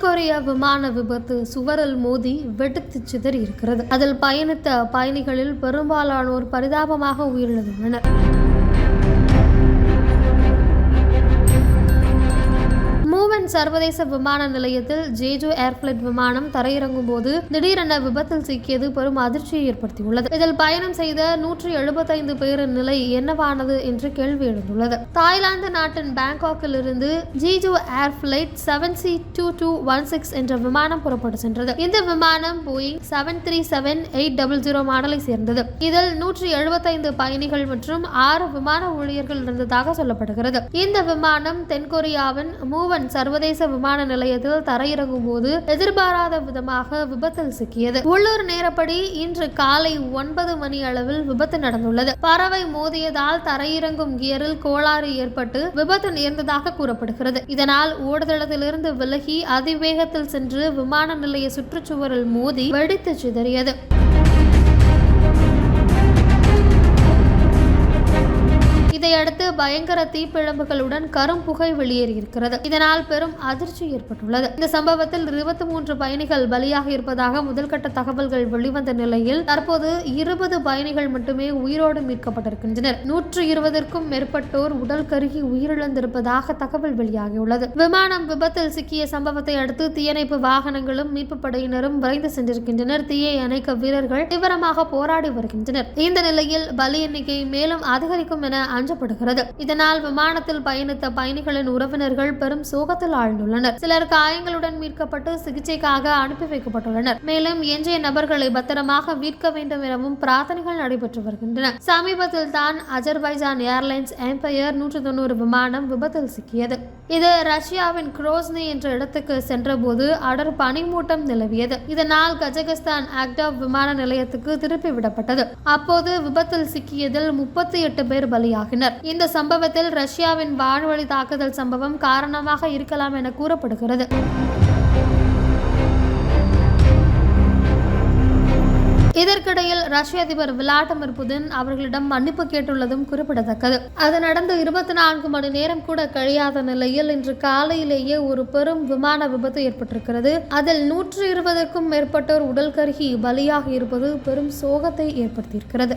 தென்கொரிய விமான விபத்து சுவரில் மோதி வெடித்து சிதறி இருக்கிறது. அதில் பயணித்த பயணிகளில் பெரும்பாலானோர் பரிதாபமாக உயிரிழந்துள்ளனர். சர்வதேச விமான நிலையத்தில் ஜேஜோ ஏர்பிளைட் விமானம் தரையிறங்கும் போது திடீரென விபத்தில் சிக்கியது பெரும் அதிர்ச்சியை ஏற்படுத்தியுள்ளது. இதில் பயணம் செய்த நூற்றி எழுபத்தைந்து பேரின் நிலை என்னவானது என்று கேள்வி எழுந்துள்ளது. தாய்லாந்து நாட்டின் பேங்காக்கில் இருந்து Jeju air flight seven C two two one six என்ற விமானம் புறப்பட்டு சென்றது. இந்த விமானம் Boeing seven three seven eight double zero மாடலை சேர்ந்தது. இதில் நூற்றி எழுபத்தைந்து பயணிகள் மற்றும் ஆறு விமான ஊழியர்கள் இருந்ததாக சொல்லப்படுகிறது. இந்த விமானம் தென்கொரியாவின் மூவன் சர்வதேச விமான நிலையத்தில் தரையிறங்கும் போது எதிர்பாராத விதமாக விபத்தில் சிக்கியது. உள்ளூர் நேரப்படி இன்று காலை ஒன்பது மணி அளவில் விபத்து நடந்துள்ளது. பறவை மோதியதால் தரையிறங்கும் கியரில் கோளாறு ஏற்பட்டு விபத்து நேர்ந்ததாக கூறப்படுகிறது. இதனால் ஓடுதளத்திலிருந்து விலகி அதிவேகத்தில் சென்று விமான நிலைய சுற்றுச்சுவரில் மோதி வெடித்து சிதறியது. பயங்கர தீப்பிழம்புகளுடன் கரும் புகை வெளியேறியிருக்கிறது. இதனால் பெரும் அதிர்ச்சி ஏற்பட்டுள்ளது. இந்த சம்பவத்தில் இருபத்தி மூன்று பயணிகள் பலியாக இருப்பதாக முதல்கட்ட தகவல்கள் வெளிவந்த நிலையில் தற்போது இருபது பயணிகள் மட்டுமே உயிரோடு மீட்கப்பட்டிருக்கின்றனர். நூற்று இருபதற்கும் மேற்பட்டோர் உடல் கருகி உயிரிழந்திருப்பதாக தகவல் வெளியாகியுள்ளது. விமானம் விபத்தில் சிக்கிய சம்பவத்தை அடுத்து தீயணைப்பு வாகனங்களும் மீட்பு படையினரும் விரைந்து சென்றிருக்கின்றனர். தீயை அணைக்க வீரர்கள் தீவிரமாக போராடி வருகின்றனர். இந்த நிலையில் பலி எண்ணிக்கை மேலும் அதிகரிக்கும் என அஞ்சப்படுகிறது. இதனால் விமானத்தில் பயணித்த பயணிகளின் உறவினர்கள் பெரும் சோகத்தில் ஆழ்ந்துள்ளனர். சிலர் காயங்களுடன் மீட்கப்பட்டு சிகிச்சைக்காக அனுப்பி வைக்கப்பட்டுள்ளனர். மேலும் எஞ்சிய நபர்களை பத்திரமாக மீட்க வேண்டும் எனவும் பிரார்த்தனைகள் நடைபெற்று வருகின்றன. சமீபத்தில் தான் அஜர்பைஜான் ஏர்லைன்ஸ் எம்பையர் நூற்று தொண்ணூறு விமானம் விபத்தில் சிக்கியது. இது ரஷ்யாவின் குரோஸ்னி என்ற இடத்துக்கு சென்றபோது அடர் பனிமூட்டம் நிலவியது. இதனால் கஜகஸ்தான் ஆக்டாவ் விமான நிலையத்துக்கு திருப்பி விடப்பட்டது. அப்போது விபத்தில் சிக்கியதில் முப்பத்தி எட்டு பேர் பலியாகினர். இந்த சம்பவத்தில் ரஷ்யாவின் வான்வழி தாக்குதல் சம்பவம் காரணமாக இருக்கலாம் என கூறப்படுகிறது. இதற்கிடையில் ரஷ்ய அதிபர் விளாடிமிர் புதின் அவர்களிடம் மன்னிப்பு கேட்டுள்ளதும் குறிப்பிடத்தக்கது. அது நடந்து இருபத்தி நான்கு மணி நேரம் கூட கழியாத நிலையில் இன்று காலையிலேயே ஒரு பெரும் விமான விபத்து ஏற்பட்டிருக்கிறது. அதில் நூற்று இருபதுக்கும் மேற்பட்டோர் உடல் கருகி பலியாக இருப்பது பெரும் சோகத்தை ஏற்படுத்தியிருக்கிறது.